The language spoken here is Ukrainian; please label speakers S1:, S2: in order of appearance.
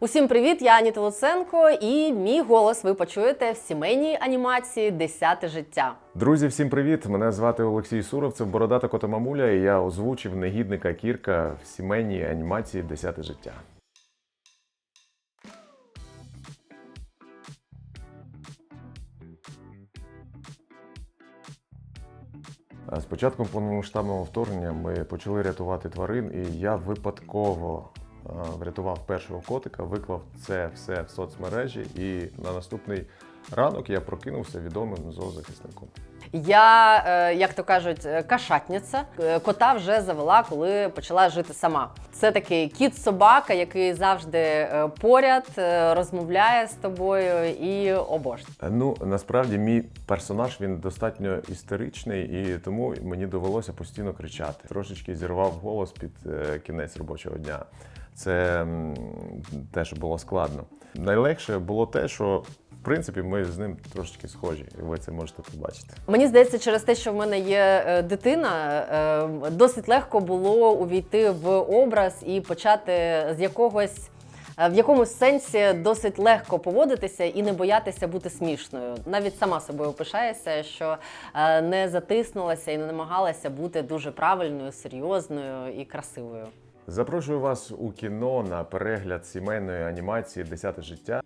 S1: Усім привіт! Я Аніта Луценко, і мій голос ви почуєте в сімейній анімації Десяте життя.
S2: Друзі, всім привіт! Мене звати Олексій Суров, це бородата кота мамуля, і я озвучив негідника Кірка в сімейній анімації Десяте життя. З початком повномасштабного вторгнення ми почали рятувати тварин, і я випадково врятував першого котика, виклав це все в соцмережі, і на наступний ранок я прокинувся відомим зоозахисником.
S1: Я, е, як то кажуть, е, кашатниця. Е, Кота вже завела, коли почала жити сама. Це такий кіт-собака, який завжди поряд, розмовляє з тобою і обожнює.
S2: Ну насправді мій персонаж він достатньо істеричний, і тому мені довелося постійно кричати. Трошечки зірвав голос під кінець робочого дня. Це м, те, що було складно. Найлегше було те, що принципі ми з ним трошечки схожі, і ви це можете побачити.
S1: Мені здається, через те, що в мене є е, дитина, е, досить легко було увійти в образ і почати з якогось. е, В якомусь сенсі досить легко поводитися і не боятися бути смішною. Навіть сама собою пишаюся, що не затиснулася і не намагалася бути дуже правильною, серйозною і красивою.
S2: Запрошую вас у кіно на перегляд сімейної анімації Десяте життя.